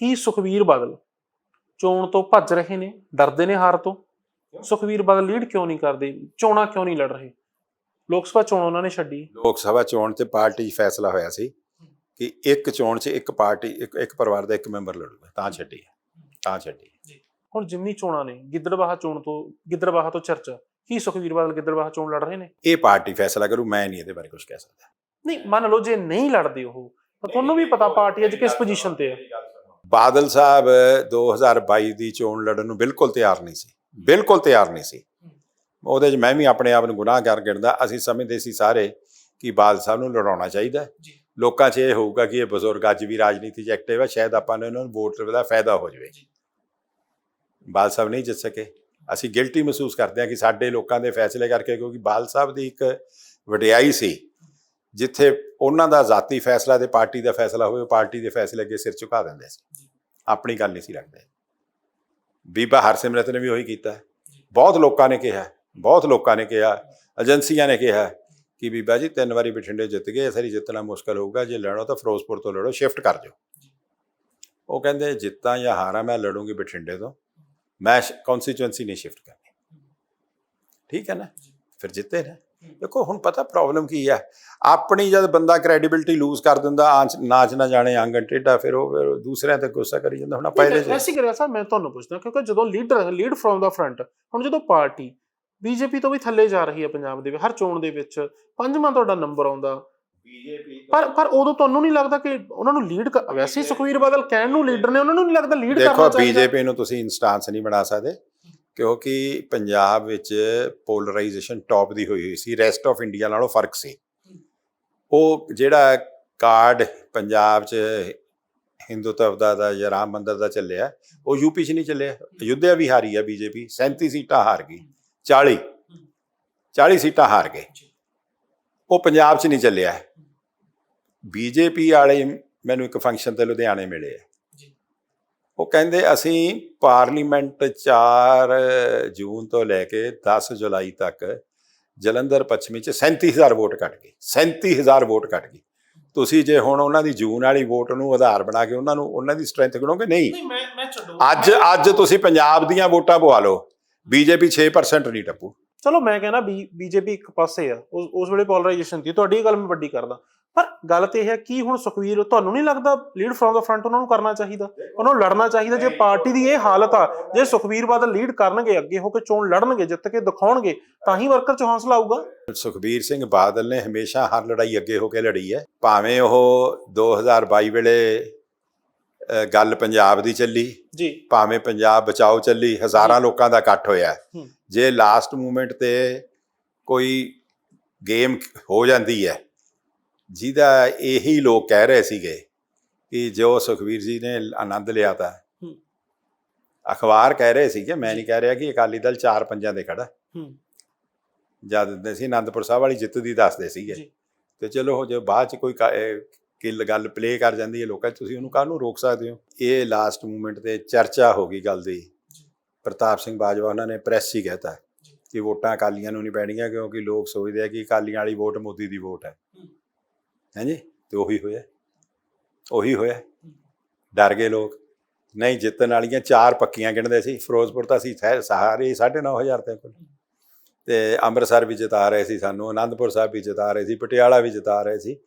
ਕੀ ਸੁਖਵੀਰ ਬਾਦਲ? ਚੋਣ ਤੋਂ ਭੱਜ ਰਹੇ ਨੇ ਡਰਦੇ ਨੇ ਹਾਰ ਤੋਂ। ਸੁਖਵੀਰ ਬਾਦਲ ਲੀਡ ਕਿਉਂ ਨਹੀਂ ਕਰਦੇ? ਚੋਣਾਂ ਕਿਉਂ ਨਹੀਂ ਲੜ ਰਹੇ? ਲੋਕ ਸਭਾ ਚੋਣ ਉਹਨਾਂ ਨੇ ਛੱਡੀ। ਲੋਕ ਸਭਾ ਚੋਣ ਤੇ ਪਾਰਟੀ ਫੈਸਲਾ ਹੋਇਆ ਸੀ ਕਿ ਇੱਕ ਚੋਣ 'ਚ ਇੱਕ ਪਾਰਟੀ ਇੱਕ ਇੱਕ ਪਰਿਵਾਰ ਦਾ ਇੱਕ ਮੈਂਬਰ ਲੜੂਗਾ। ਤਾਂ ਛੱਡੀ। ਤਾਂ ਛੱਡੀ। ਹੁਣ ਜਿਮਨੀ ਚੋਣਾਂ ਨੇ ਗਿੱਦੜਬਾਹਾ ਚੋਣ ਤੋਂ ਗਿੱਦੜਬਾਹਾ ਤੋਂ ਚਰਚਾ ਕੀ ਸੁਖਵੀਰ ਬਾਦਲ ਗਿੱਦੜਬਾਹਾ ਚੋਣ ਲੜ ਰਹੇ ਨੇ? ਇਹ ਪਾਰਟੀ ਫੈਸਲਾ ਕਰੂ ਮੈਂ ਨਹੀਂ ਇਹਦੇ ਬਾਰੇ ਕੁਝ ਕਹਿ ਸਕਦਾ। ਨਹੀਂ ਮੰਨ ਲਓ ਜੇ ਨਹੀਂ ਲੜਦੇ ਉਹ ਤਾਂ ਤੁਹਾਨੂੰ ਵੀ ਪਤਾ ਪਾਰਟੀ ਅੱਜ ਕਿਸ ਪੋਜੀਸ਼ਨ ਤੇ ਹੈ ਬਾਦਲ ਸਾਹਿਬ 2022 ਦੀ ਚੋਣ ਲੜਨ ਨੂੰ ਬਿਲਕੁਲ ਤਿਆਰ ਨਹੀਂ ਸੀ। ਬਿਲਕੁਲ ਤਿਆਰ ਨਹੀਂ ਸੀ। ਉਹਦੇ 'ਚ ਮੈਂ ਵੀ ਆਪਣੇ ਆਪ ਨੂੰ ਗੁਨਾਹਗਾਰ ਗਿਣਦਾ ਅਸੀਂ ਸਮਝਦੇ ਸੀ ਸਾਰੇ ਕਿ ਬਾਦਲ ਸਾਹਿਬ ਨੂੰ ਲੜਾਉਣਾ ਚਾਹੀਦਾ। ਲੋਕਾਂ 'ਚ ਇਹ ਹੋਊਗਾ ਕਿ ਇਹ ਬਜ਼ੁਰਗ ਅੱਜ ਵੀ ਰਾਜਨੀਤੀ 'ਚ ਐਕਟਿਵ ਹੈ ਸ਼ਾਇਦ ਆਪਾਂ ਨੂੰ ਇਹਨਾਂ ਨੂੰ ਵੋਟ ਦਾ ਫਾਇਦਾ ਹੋ ਜਾਵੇ। ਬਾਦਲ ਸਾਹਿਬ ਨਹੀਂ ਜਿੱਤ ਸਕੇ। ਅਸੀਂ ਗਿਲਟੀ ਮਹਿਸੂਸ ਕਰਦੇ ਹਾਂ ਕਿ ਸਾਡੇ ਲੋਕਾਂ ਦੇ ਫੈਸਲੇ ਕਰਕੇ ਕਿਉਂਕਿ ਬਾਦਲ ਸਾਹਿਬ ਦੀ ਇੱਕ ਵਡਿਆਈ ਸੀ ਜਿੱਥੇ ਉਹਨਾਂ ਦਾ ਜ਼ਾਤੀ ਫੈਸਲਾ ਤੇ ਪਾਰਟੀ ਦਾ ਫੈਸਲਾ ਹੋਵੇ ਪਾਰਟੀ ਦੇ ਫੈਸਲੇ ਅੱਗੇ ਸਿਰ ਝੁਕਾ ਦਿੰਦੇ ਸੀ। ਆਪਣੀ ਗੱਲ ਨਹੀਂ ਸੀ ਰੱਖਦੇ। ਬੀਬਾ ਹਰਸਿਮਰਤ ਨੇ ਵੀ ਉਹੀ ਕੀਤਾ। ਹੈ। ਬਹੁਤ ਲੋਕਾਂ ਨੇ ਕਿਹਾ ਬਹੁਤ ਲੋਕਾਂ ਨੇ ਕਿਹਾ ਏਜੰਸੀਆਂ ਨੇ ਕਿਹਾ ਕਿ ਬੀਬਾ ਜੀ ਤਿੰਨ ਵਾਰੀ ਬਠਿੰਡੇ ਜਿੱਤ ਗਏ ਇਸ ਵਾਰੀ ਜਿੱਤਣਾ ਮੁਸ਼ਕਲ ਹੋਊਗਾ ਜੇ ਲੜੋ ਤਾਂ ਫਿਰੋਜ਼ਪੁਰ ਤੋਂ ਲੜੋ ਸ਼ਿਫਟ ਕਰ ਜਾਓ। ਉਹ ਕਹਿੰਦੇ ਜਿੱਤਾਂ ਜਾਂ ਹਾਰਾਂ ਮੈਂ ਲੜੂੰਗੀ ਬਠਿੰਡੇ ਤੋਂ। ਮੈਂ ਕਨਸਟੀਚੁਐਂਸੀ ਨਹੀਂ ਸ਼ਿਫਟ ਕਰਨੀ। ਠੀਕ ਹੈ ਨਾ? ਫਿਰ ਜਿੱਤੇ ਨਾ। ਦੇਖੋ ਹੁਣ ਪਤਾ ਪ੍ਰੋਬਲਮ ਕੀ ਹੈ? ਆਪਣੀ ਜਦ ਬੰਦਾ ਕ੍ਰੈਡੀਬਿਲਿਟੀ ਲੂਜ਼ ਕਰ ਦਿੰਦਾ ਆਂਚ ਨਾਚ ਨਾ ਜਾਣੇ ਆਂਗਣ ਟੇਢਾ ਫਿਰ ਉਹ ਫਿਰ ਦੂਸਰਿਆਂ ਤੇ ਗੁੱਸਾ ਕਰੀ ਜਾਂਦਾ ਹੁਣ ਆਪਾਂ ਇਹਦੇ ਐਸੀ ਕਰਿਆ ਸਾਹਿਬ ਮੈਂ ਤੁਹਾਨੂੰ ਪੁੱਛਦਾ ਕਿਉਂਕਿ ਜਦੋਂ leader lead from the front ਹੁਣ ਜਦੋਂ ਪਾਰਟੀ ਬੀਜੇਪੀ ਤੋਂ ਵੀ ਥੱਲੇ ਜਾ ਰਹੀ ਹੈ ਪੰਜਾਬ ਦੇ ਵਿੱਚ ਹਰ ਚੋਣ ਦੇ ਵਿੱਚ ਪੰਜਵਾਂ ਤੁਹਾਡਾ ਨੰਬਰ ਆਉਂਦਾ। ਪਰ ਪਰ ਉਦੋਂ ਤੁਹਾਨੂੰ ਨਹੀਂ ਲੱਗਦਾ ਕਿ ਉਹਨਾਂ ਨੂੰ ਲੀਡ ਵੈਸੇ ਹੀ ਸੁਖਵੀਰ ਬਾਦਲ ਕਹਿਣ ਨੂੰ ਲੀਡਰ ਨੇ ਉਹਨਾਂ ਨੂੰ ਨਹੀਂ ਲੱਗਦਾ ਲੀਡ ਕਰਨਾ ਦੇਖੋ ਚਾਹੀਦਾ। ਬੀਜੇਪੀ ਨੂੰ ਤੁਸੀਂ ਇਨਸਟੈਂਸ ਨਹੀਂ ਬਣਾ ਸਕਦੇ। ਕਿਉਂਕਿ ਪੰਜਾਬ ਵਿੱਚ ਪੋਲਰਾਈਜੇਸ਼ਨ ਟੌਪ ਦੀ ਹੋਈ ਹੋਈ ਸੀ ਰੈਸਟ ਆਫ ਇੰਡੀਆ ਨਾਲੋਂ ਫ਼ਰਕ ਸੀ। ਉਹ ਜਿਹੜਾ ਕਾਰਡ ਪੰਜਾਬ 'ਚ ਹਿੰਦੂਤਵ ਦਾ ਦਾ ਜਾਂ ਰਾਮ ਮੰਦਰ ਦਾ ਚੱਲਿਆ, ਉਹ ਯੂਪੀ 'ਚ ਨਹੀਂ ਚੱਲਿਆ। ਅਯੁੱਧਿਆ ਵੀ ਹਾਰੀ ਆ ਬੀਜੇਪੀ 37 ਸੀਟਾਂ ਹਾਰ ਗਈ 40 40 ਸੀਟਾਂ ਹਾਰ ਗਏ। ਉਹ ਪੰਜਾਬ 'ਚ ਨਹੀਂ ਚੱਲਿਆ। ਬੀਜੇਪੀ ਵਾਲੇ ਮੈਨੂੰ ਇੱਕ ਫੰਕਸ਼ਨ ਤੇ ਲੁਧਿਆਣੇ ਮਿਲੇ ਆ। ਉਹ ਕਹਿੰਦੇ ਅਸੀਂ ਪਾਰਲੀਮੈਂਟ 4 ਜੂਨ ਤੋਂ ਲੈ ਕੇ 10 ਜੁਲਾਈ ਤੱਕ ਜਲੰਧਰ ਪੱਛਮੀ ਚ 37000 ਵੋਟ ਕੱਟ ਗਈ 37000 ਵੋਟ ਕੱਟ ਗਈ ਤੁਸੀਂ ਜੇ ਹੁਣ ਉਹਨਾਂ ਦੀ ਜੂਨ ਵਾਲੀ ਵੋਟ ਨੂੰ ਆਧਾਰ ਬਣਾ ਕੇ ਉਹਨਾਂ ਨੂੰ ਉਹਨਾਂ ਦੀ ਸਟਰੈਂਥ ਗਣੋਗੇ? ਨਹੀਂ। ਨਹੀਂ ਮੈਂ ਮੈਂ ਛੱਡੋ। ਅੱਜ ਅੱਜ ਤੁਸੀਂ ਪੰਜਾਬ ਦੀਆਂ ਵੋਟਾਂ ਪਵਾ ਲਓ। ਬੀਜੇਪੀ 6% ਨਹੀਂ ਟੱਪੂ। ਚਲੋ ਮੈਂ ਕਹਿੰਦਾ ਬੀਜੇਪੀ ਇੱਕ ਪਾਸੇ ਆ, ਉਸ ਉਸ ਵੇਲੇ ਪੋਲਰਾਈਜੇਸ਼ਨ ਸੀ ਤੁਹਾਡੀ ਗੱਲ ਮੈਂ ਵੱਡੀ ਕਰਦਾ। ਪਰ ਗੱਲ ਤੇ ਇਹ ਹੈ ਕੀ ਹੁਣ ਸੁਖਵੀਰ, ਤੁਹਾਨੂੰ ਨਹੀਂ ਲੱਗਦਾ ਲੀਡ ਫਰੋਮ ਦਾ ਫਰੰਟ ਉਹਨਾਂ ਨੂੰ ਕਰਨਾ ਚਾਹੀਦਾ? ਉਹਨਾਂ ਨੂੰ ਲੜਨਾ ਚਾਹੀਦਾ ਜੇ ਪਾਰਟੀ ਦੀ ਇਹ ਹਾਲਤ ਆ, ਜੇ ਸੁਖਵੀਰ ਬਾਦਲ ਲੀਡ ਕਰਨਗੇ, ਅੱਗੇ ਹੋ ਕੇ ਚੋਣ ਲੜਨਗੇ, ਜਿੱਤ ਕੇ ਦਿਖਾਉਣਗੇ, ਤਾਂ ਹੀ ਵਰਕਰ ਚ ਹੌਸਲਾ ਆਊਗਾ। ਸੁਖਬੀਰ ਸਿੰਘ ਬਾਦਲ ਨੇ ਹਮੇਸ਼ਾ ਹਰ ਲੜਾਈ ਅੱਗੇ ਹੋ ਕੇ ਲੜੀ ਹੈ। ਭਾਵੇਂ ਉਹ 2022 ਵੇਲੇ ਗੱਲ ਪੰਜਾਬ ਦੀ ਚੱਲੀ ਜੀ। ਭਾਵੇਂ ਪੰਜਾਬ ਬਚਾਓ ਚੱਲੀ ਹਜ਼ਾਰਾਂ ਲੋਕਾਂ ਦਾ ਇਕੱਠ ਹੋਇਆ। ਜੇ ਲਾਸਟ ਮੂਮੈਂਟ ਤੇ ਕੋਈ ਗੇਮ ਹੋ ਜਾਂਦੀ ਹੈ ਜਿਹਦਾ ਇਹੀ ਲੋਕ ਕਹਿ ਰਹੇ ਸੀਗੇ ਕਿ ਜੋ ਸੁਖਵੀਰ ਜੀ ਨੇ ਆਨੰਦ ਲਿਆ ਤਾ। ਅਖਬਾਰ ਕਹਿ ਰਹੇ ਸੀ ਕਿ ਮੈਂ ਨਹੀਂ ਕਹਿ ਰਿਹਾ ਕਿ ਅਕਾਲੀ ਦਲ ਚਾਰ ਪੰਜਾਂ ਦੇ ਖੜਾ। ਜਦ ਅਸੀਂ ਆਨੰਦਪੁਰ ਸਾਹਿਬ ਵਾਲੀ ਜਿੱਤ ਦੀ ਦੱਸਦੇ ਸੀਗੇ। ਤੇ ਚਲੋ ਜੇ ਬਾਅਦ ਚ ਕੋਈ ਕ- ਗੱਲ ਪਲੇ ਕਰ ਜਾਂਦੀ ਹੈ ਲੋਕਾਂ 'ਚ ਤੁਸੀਂ ਉਹਨੂੰ ਕਾਹਨੂੰ ਰੋਕ ਸਕਦੇ ਹੋ? ਇਹ ਲਾਸਟ ਮੂਮੈਂਟ ਤੇ ਚਰਚਾ ਹੋ ਗਈ ਗੱਲ ਦੀ। ਪ੍ਰਤਾਪ ਸਿੰਘ ਬਾਜਵਾ ਉਹਨਾਂ ਨੇ ਪ੍ਰੈਸ ਹੀ ਕਹਿਤਾ ਕਿ ਵੋਟਾਂ ਅਕਾਲੀਆਂ ਨੂੰ ਨਹੀਂ ਪੈਣੀਆਂ ਕਿਉਂਕਿ ਲੋਕ ਸੋਚਦੇ ਆ ਕਿ ਅਕਾਲੀਆਂ ਵਾਲੀ ਵੋਟ ਮੋਦੀ ਦੀ ਵੋਟ ਹੈ। ਹਾਂਜੀ? ਤੇ ਉਹੀ ਹੋਇਆ। ਉਹੀ ਹੋਇਆ। ਡਰ ਗਏ ਲੋਕ। ਨਹੀਂ ਜਿੱਤਣ ਵਾਲੀਆਂ ਚਾਰ ਪੱਕੀਆਂ ਗਿਣਦੇ ਸੀ। ਫਿਰੋਜ਼ਪੁਰ ਤਾਂ ਸੀ ਸਾਰੇ 9500 ਤੇ ਕੋਲ ਤੇ ਅੰਮ੍ਰਿਤਸਰ ਵੀ ਜਿਤਾ ਰਹੇ ਸੀ ਸਾਨੂੰ ਆਨੰਦਪੁਰ ਸਾਹਿਬ ਵੀ ਜਿਤਾ ਰਹੇ ਸੀ ਪਟਿਆਲਾ ਵੀ ਜਿਤਾ ਰਹੇ ਸੀ।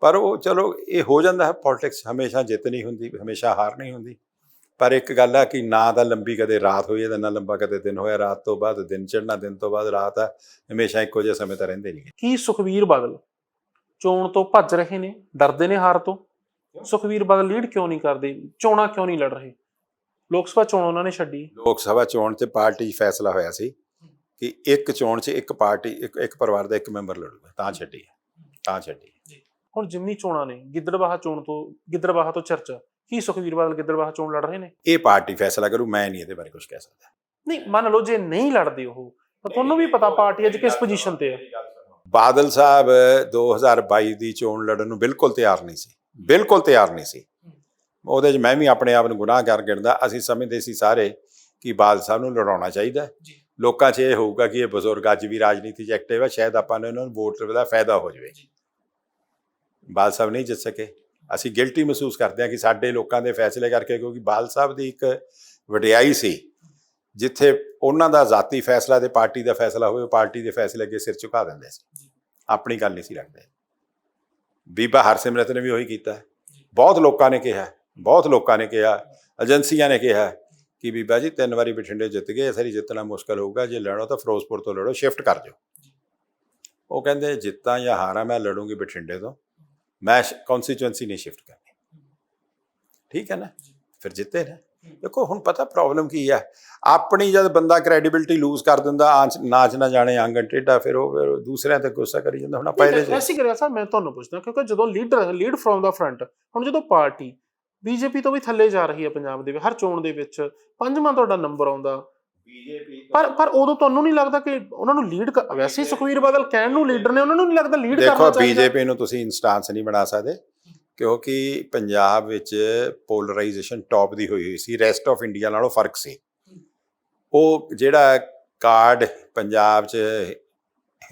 ਪਰ ਉਹ ਚਲੋ ਇਹ ਹੋ ਜਾਂਦਾ ਹੈ ਪੋਲਿਟਿਕਸ ਹਮੇਸ਼ਾ ਜਿੱਤ ਨਹੀਂ ਹੁੰਦੀ ਹਮੇਸ਼ਾ ਹਾਰ ਨਹੀਂ ਹੁੰਦੀ। ਪਰ ਇੱਕ ਗੱਲ ਆ ਕਿ ਨਾ ਤਾਂ ਲੰਬੀ ਕਦੇ ਰਾਤ ਹੋਈ ਹੈ ਤੇ ਨਾ ਲੰਬਾ ਕਦੇ ਦਿਨ ਹੋਇਆ। ਰਾਤ ਤੋਂ ਬਾਅਦ ਦਿਨ ਚੜ੍ਹਨਾ ਦਿਨ ਤੋਂ ਬਾਅਦ ਰਾਤ ਆ ਹਮੇਸ਼ਾ ਇੱਕੋ ਜਿਹੇ ਸਮੇਂ ਤਾਂ ਰਹਿੰਦੇ ਨਹੀਂ। ਕੀ ਸੁਖਵੀਰ ਬਾਦਲ ਚੋਣ ਤੋਂ ਭੱਜ ਰਹੇ ਨੇ? ਡਰਦੇ ਨੇ ਹਾਰ ਤੋਂ? ਸੁਖਵੀਰ ਬਾਦਲ ਲੀਡ ਕਿਉਂ ਨਹੀਂ ਕਰਦੇ? ਚੋਣਾਂ ਕਿਉਂ ਨਹੀਂ ਲੜ ਰਹੇ? ਲੋਕ ਸਭਾ ਚੋਣ ਉਹਨਾਂ ਨੇ ਛੱਡੀ। ਲੋਕ ਸਭਾ ਚੋਣ 'ਚ ਪਾਰਟੀ ਫੈਸਲਾ ਹੋਇਆ ਸੀ ਕਿ ਇੱਕ ਚੋਣ 'ਚ ਇੱਕ ਪਾਰਟੀ ਇੱਕ ਇੱਕ ਪਰਿਵਾਰ ਦਾ ਇੱਕ ਮੈਂਬਰ ਲੜੂਗਾ ਤਾਂ ਛੱਡੀ। ਤਾਂ ਛੱਡੀ ਹੈ। ਹੁਣ ਜਿਮਨੀ ਚੋਣਾਂ ਨੇ ਗਿੱਦੜਬਾਹਾ ਚੋਣ ਤੋਂ ਗਿੱਦੜਬਾਹਾ ਤੋਂ ਚਰਚਾ ਕੀ ਸੁਖਵੀਰ ਬਾਦਲ ਗਿੱਦੜਬਾਹਾ ਚੋਣ ਲੜ ਰਹੇ ਨੇ? ਇਹ ਪਾਰਟੀ ਫੈਸਲਾ ਕਰੂ ਮੈਂ ਨਹੀਂ ਇਹਦੇ ਬਾਰੇ ਕੁਝ ਕਹਿ ਸਕਦਾ। ਨਹੀਂ ਮੰਨ ਲਓ ਜੇ ਨਹੀਂ ਲੜਦੇ ਉਹ ਤਾਂ ਤੁਹਾਨੂੰ ਵੀ ਪਤਾ ਪਾਰਟੀ ਅੱਜ ਕਿਸ ਪੋਜੀਸ਼ਨ ਤੇ ਹੈ ਬਾਦਲ ਸਾਹਿਬ 2022 ਦੀ ਚੋਣ ਲੜਨ ਨੂੰ ਬਿਲਕੁਲ ਤਿਆਰ ਨਹੀਂ ਸੀ ਬਿਲਕੁਲ ਤਿਆਰ ਨਹੀਂ ਸੀ। ਉਹਦੇ 'ਚ ਮੈਂ ਵੀ ਆਪਣੇ ਆਪ ਨੂੰ ਗੁਨਾਹਗਾਰ ਗਿਣਦਾ ਅਸੀਂ ਸਮਝਦੇ ਸੀ ਸਾਰੇ ਕਿ ਬਾਦਲ ਸਾਹਿਬ ਨੂੰ ਲੜਾਉਣਾ ਚਾਹੀਦਾ। ਲੋਕਾਂ 'ਚ ਇਹ ਹੋਊਗਾ ਕਿ ਇਹ ਬਜ਼ੁਰਗ ਅੱਜ ਵੀ ਰਾਜਨੀਤੀ 'ਚ ਐਕਟਿਵ ਹੈ ਸ਼ਾਇਦ ਆਪਾਂ ਨੂੰ ਇਹਨਾਂ ਨੂੰ ਵੋਟ ਦਾ ਫਾਇਦਾ ਹੋ ਜਾਵੇ। ਬਾਲ ਸਾਹਿਬ ਨਹੀਂ ਜਿੱਤ ਸਕੇ। ਅਸੀਂ ਗਿਲਟੀ ਮਹਿਸੂਸ ਕਰਦੇ ਹਾਂ ਕਿ ਸਾਡੇ ਲੋਕਾਂ ਦੇ ਫੈਸਲੇ ਕਰਕੇ ਕਿਉਂਕਿ ਬਾਲ ਸਾਹਿਬ ਦੀ ਇੱਕ ਵਡਿਆਈ ਸੀ, ਜਿੱਥੇ ਉਹਨਾਂ ਦਾ ਜ਼ਾਤੀ ਫੈਸਲਾ ਤੇ ਪਾਰਟੀ ਦਾ ਫੈਸਲਾ ਹੋਵੇ ਪਾਰਟੀ ਦੇ ਫੈਸਲੇ ਅੱਗੇ ਸਿਰ ਝੁਕਾ ਦਿੰਦੇ ਸੀ। ਆਪਣੀ ਗੱਲ ਨਹੀਂ ਸੀ ਰੱਖਦੇ। ਬੀਬਾ ਹਰਸਿਮਰਤ ਨੇ ਵੀ ਉਹੀ ਕੀਤਾ ਬਹੁਤ ਲੋਕਾਂ ਨੇ ਕਿਹਾ ਬਹੁਤ ਲੋਕਾਂ ਨੇ ਕਿਹਾ, ਏਜੰਸੀਆਂ ਨੇ ਕਿਹਾ ਕਿ ਬੀਬਾ ਜੀ, ਤਿੰਨ ਵਾਰੀ ਬਠਿੰਡੇ ਜਿੱਤ ਗਏ, ਇਸ ਵਾਰੀ ਜਿੱਤਣਾ ਮੁਸ਼ਕਲ ਹੋਊਗਾ, ਜੇ ਲੜੋ ਤਾਂ ਫਿਰੋਜ਼ਪੁਰ ਤੋਂ ਲੜੋ ਸ਼ਿਫਟ ਕਰ ਜਾਓ ਉਹ ਕਹਿੰਦੇ, ਜਿੱਤਾਂ ਜਾਂ ਹਾਰਾਂ ਮੈਂ ਲੜੂੰਗੀ ਬਠਿੰਡੇ ਤੋਂ। ਮੈਂ ਕਨਸਟੀਚੁਐਂਸੀ ਨਹੀਂ ਸ਼ਿਫਟ ਕਰਨੀ ਠੀਕ ਹੈ ਨਾ? ਫਿਰ ਜਿੱਤੇ ਨਾ। ਦੇਖੋ ਹੁਣ ਪਤਾ ਪ੍ਰੋਬਲਮ ਕੀ ਹੈ? ਆਪਣੀ ਜਦ ਬੰਦਾ ਕ੍ਰੈਡੀਬਿਲਟੀ ਲੂਜ਼ ਕਰ ਦਿੰਦਾ ਆਂਚ ਨਾਚ ਨਾ ਜਾਣੇ ਆਂਗਣ ਟੇਢਾ ਫਿਰ ਉਹ ਫਿਰ ਦੂਸਰਿਆਂ ਤੇ ਗੁੱਸਾ ਕਰੀ ਜਾਂਦਾ। ਹੁਣ ਆਪਾਂ ਇਹਦੇ 'ਚ ਐਸੀ ਕਰਿਆ ਸਰ ਮੈਂ ਤੁਹਾਨੂੰ ਪੁੱਛਦਾ ਕਿਉਂਕਿ ਜਦੋਂ leader lead from the front ਹੁਣ ਜਦੋਂ ਪਾਰਟੀ ਬੀਜੇਪੀ ਤੋਂ ਵੀ ਥੱਲੇ ਜਾ ਰਹੀ ਹੈ ਪੰਜਾਬ ਦੇ ਵਿੱਚ ਹਰ ਚੋਣ ਦੇ ਵਿੱਚ ਪੰਜਵਾਂ ਤੁਹਾਡਾ ਨੰਬਰ ਆਉਂਦਾ। ਬੀਜੇਪੀ ਪਰ ਪਰ ਉਦੋਂ ਤੁਹਾਨੂੰ ਨਹੀਂ ਲੱਗਦਾ ਕਿ ਉਹਨਾਂ ਨੂੰ ਲੀਡ ਵੈਸੇ ਹੀ ਸੁਖਵੀਰ ਬਾਦਲ ਕਹਿਣ ਨੂੰ ਲੀਡਰ ਨੇ ਉਹਨਾਂ ਨੂੰ ਨਹੀਂ ਲੱਗਦਾ ਲੀਡ ਕਰਨਾ ਦੇਖੋ ਚਾਹੀਦਾ? ਬੀਜੇਪੀ ਨੂੰ ਤੁਸੀਂ ਇਨਸਟੈਂਸ ਨਹੀਂ ਬਣਾ ਸਕਦੇ ਕਿਉਂਕਿ ਪੰਜਾਬ ਵਿੱਚ ਪੋਲਰਾਈਜੇਸ਼ਨ ਟੌਪ ਦੀ ਹੋਈ ਹੋਈ ਸੀ ਰੈਸਟ ਆਫ ਇੰਡੀਆ ਨਾਲੋਂ ਫ਼ਰਕ ਸੀ। ਉਹ ਜਿਹੜਾ ਕਾਰਡ ਪੰਜਾਬ 'ਚ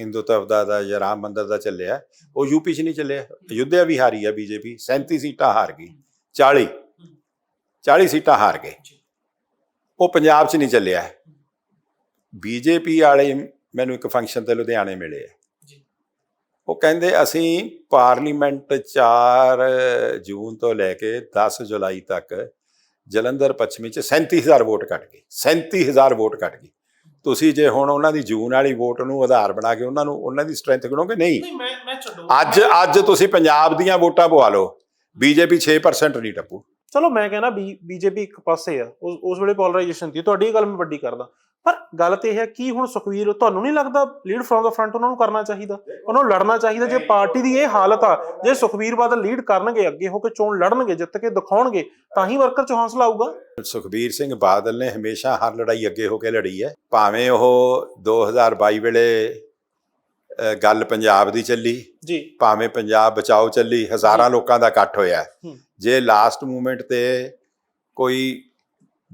ਹਿੰਦੂਤਵ ਦਾ ਦਾ ਜਾਂ ਰਾਮ ਮੰਦਰ ਦਾ ਚੱਲਿਆ ਉਹ ਯੂਪੀ 'ਚ ਨਹੀਂ ਚੱਲਿਆ। ਅਯੁੱਧਿਆ ਵੀ ਹਾਰੀ ਆ ਬੀਜੇਪੀ 37 ਸੀਟਾਂ ਹਾਰ ਗਈ 40 40 ਸੀਟਾਂ ਹਾਰ ਗਏ। ਉਹ ਪੰਜਾਬ 'ਚ ਨਹੀਂ ਚੱਲਿਆ। ਬੀਜੇਪੀ ਵਾਲੇ ਮੈਨੂੰ ਇੱਕ ਫੰਕਸ਼ਨ ਤੇ ਲੁਧਿਆਣੇ ਮਿਲੇ ਆ। ਉਹ ਕਹਿੰਦੇ ਅਸੀਂ ਪਾਰਲੀਮੈਂਟ 4 ਜੂਨ ਤੋਂ ਲੈ ਕੇ 10 ਜੁਲਾਈ ਤੱਕ ਜਲੰਧਰ ਪੱਛਮੀ ਚ 37000 ਵੋਟ ਕੱਟ ਗਈ 37000 ਵੋਟ ਕੱਟ ਗਈ ਤੁਸੀਂ ਜੇ ਹੁਣ ਉਹਨਾਂ ਦੀ ਜੂਨ ਵਾਲੀ ਵੋਟ ਨੂੰ ਆਧਾਰ ਬਣਾ ਕੇ ਉਹਨਾਂ ਨੂੰ ਉਹਨਾਂ ਦੀ ਸਟਰੈਂਥ ਗਿਣੋਗੇ? ਨਹੀਂ। ਨਹੀਂ ਮੈਂ ਮੈਂ ਛੱਡੋ। ਅੱਜ ਅੱਜ ਤੁਸੀਂ ਪੰਜਾਬ ਦੀਆਂ ਵੋਟਾਂ ਪਵਾ ਲਓ। ਬੀਜੇਪੀ 6% ਨਹੀਂ ਟੱਪੂ। ਚਲੋ ਮੈਂ ਕਹਿੰਦਾ ਬੀਜੇਪੀ ਇੱਕ ਪਾਸੇ ਆ। ਉਸ ਉਸ ਵੇਲੇ ਪੋਲਰਾਈਜੇਸ਼ਨ ਸੀ। ਤੁਹਾਡੀ ਇਹ ਗੱਲ ਮੈਂ ਵੱਡੀ ਕਰਦਾ। ਪਰ ਗੱਲ ਤੇ ਇਹ ਹੈ ਕੀ ਹੁਣ ਸੁਖਵੀਰ ਤੁਹਾਨੂੰ ਨਹੀਂ ਲੱਗਦਾ ਲੀਡ ਫਰੋਮ ਦਾ ਫਰੰਟ ਉਹਨਾਂ ਨੂੰ ਕਰਨਾ ਚਾਹੀਦਾ? ਉਹਨਾਂ ਨੂੰ ਲੜਨਾ ਚਾਹੀਦਾ ਜੇ ਪਾਰਟੀ ਦੀ ਇਹ ਹਾਲਤ ਆ ਜੇ ਸੁਖਵੀਰ ਬਾਦਲ ਲੀਡ ਕਰਨਗੇ ਅੱਗੇ ਹੋ ਕੇ ਚੋਣ ਲੜਨਗੇ ਜਿੱਤ ਕੇ ਦਿਖਾਉਣਗੇ ਤਾਂ ਹੀ ਵਰਕਰ ਚ ਹੌਸਲਾ ਆਊਗਾ। ਸੁਖਬੀਰ ਸਿੰਘ ਬਾਦਲ ਨੇ ਹਮੇਸ਼ਾ ਹਰ ਲੜਾਈ ਅੱਗੇ ਹੋ ਕੇ ਲੜੀ ਹੈ। ਭਾਵੇਂ ਉਹ 2022 ਵੇਲੇ ਗੱਲ ਪੰਜਾਬ ਦੀ ਚੱਲੀ ਜੀ। ਭਾਵੇਂ ਪੰਜਾਬ ਬਚਾਓ ਚੱਲੀ ਹਜ਼ਾਰਾਂ ਲੋਕਾਂ ਦਾ ਇਕੱਠ ਹੋਇਆ। ਜੇ ਲਾਸਟ ਮੂਮੈਂਟ ਤੇ ਕੋਈ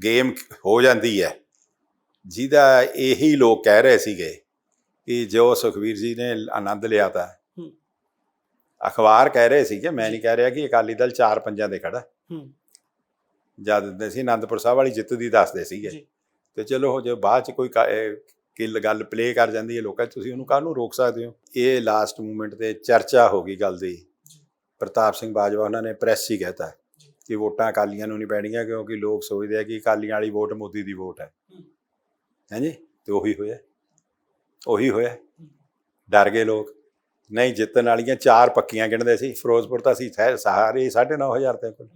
ਗੇਮ ਹੋ ਜਾਂਦੀ ਹੈ ਜਿਹਦਾ ਇਹੀ ਲੋਕ ਕਹਿ ਰਹੇ ਸੀਗੇ ਕਿ ਜੋ ਸੁਖਵੀਰ ਜੀ ਨੇ ਆਨੰਦ ਲਿਆ ਤਾ। ਅਖਬਾਰ ਕਹਿ ਰਹੇ ਸੀ ਕਿ ਮੈਂ ਨਹੀਂ ਕਹਿ ਰਿਹਾ ਕਿ ਅਕਾਲੀ ਦਲ ਚਾਰ ਪੰਜਾਂ ਦੇ ਖੜਾ। ਹੂੰ। ਜਦ ਦਿੰਦੇ ਸੀ ਆਨੰਦਪੁਰ ਸਾਹਿਬ ਵਾਲੀ ਜਿੱਤ ਦੀ ਦੱਸਦੇ ਸੀਗੇ। ਜੀ। ਤੇ ਚਲੋ ਜੇ ਬਾਅਦ ਚ ਕੋਈ ਕ- ਗੱਲ ਪਲੇ ਕਰ ਜਾਂਦੀ ਹੈ ਲੋਕਾਂ 'ਚ, ਤੁਸੀਂ ਉਹਨੂੰ ਕਾਹਨੂੰ ਰੋਕ ਸਕਦੇ ਹੋ? ਇਹ ਲਾਸਟ ਮੂਮੈਂਟ ਤੇ ਚਰਚਾ ਹੋ ਗਈ ਗੱਲ ਦੀ। ਪ੍ਰਤਾਪ ਸਿੰਘ ਬਾਜਵਾ ਉਹਨਾਂ ਨੇ ਪ੍ਰੈਸ ਹੀ ਕਹਿਤਾ ਕਿ ਵੋਟਾਂ ਅਕਾਲੀਆਂ ਨੂੰ ਨਹੀਂ ਪੈਣੀਆਂ ਕਿਉਂਕਿ ਲੋਕ ਸੋਚਦੇ ਆ ਕਿ ਅਕਾਲੀਆਂ ਵਾਲੀ ਵੋਟ ਮੋਦੀ ਦੀ ਵੋਟ ਹੈ। ਹਾਂਜੀ? ਤੇ ਉਹੀ ਹੋਇਆ। ਉਹੀ ਹੋਇਆ। ਡਰ ਗਏ ਲੋਕ। ਨਹੀਂ, ਜਿੱਤਣ ਵਾਲੀਆਂ ਚਾਰ ਪੱਕੀਆਂ ਗਿਣਦੇ ਸੀ। ਫਿਰੋਜ਼ਪੁਰ ਤਾਂ ਸੀ, ਸਾਰੇ 9500 ਤੇ ਕੋਲ।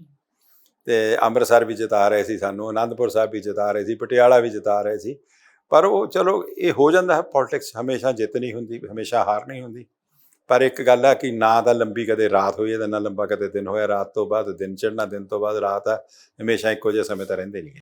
ਤੇ ਅੰਮ੍ਰਿਤਸਰ ਵੀ ਜਿਤਾ ਰਹੇ ਸੀ ਸਾਨੂੰ ਆਨੰਦਪੁਰ ਸਾਹਿਬ ਵੀ ਜਿਤਾ ਰਹੇ ਸੀ, ਪਟਿਆਲਾ ਵੀ ਜਿਤਾ ਰਹੇ ਸੀ। ਪਰ ਉਹ, ਚਲੋ, ਇਹ ਹੋ ਜਾਂਦਾ ਹੈ, ਪੋਲਿਟਿਕਸ ਹਮੇਸ਼ਾ ਜਿੱਤ ਨਹੀਂ ਹੁੰਦੀ, ਹਮੇਸ਼ਾ ਹਾਰ ਨਹੀਂ ਹੁੰਦੀ। ਪਰ ਇੱਕ ਗੱਲ ਆ ਕਿ ਨਾ ਤਾਂ ਲੰਬੀ ਕਦੇ ਰਾਤ ਹੋਈ ਹੈ ਤੇ ਨਾ ਲੰਬਾ ਕਦੇ ਦਿਨ ਹੋਇਆ। ਰਾਤ ਤੋਂ ਬਾਅਦ ਦਿਨ ਚੜ੍ਹਨਾ, ਦਿਨ ਤੋਂ ਬਾਅਦ ਰਾਤ ਆ। ਹਮੇਸ਼ਾ ਇੱਕੋ ਜਿਹੇ ਸਮੇਂ ਤਾਂ ਰਹਿੰਦੇ ਨਹੀਂ।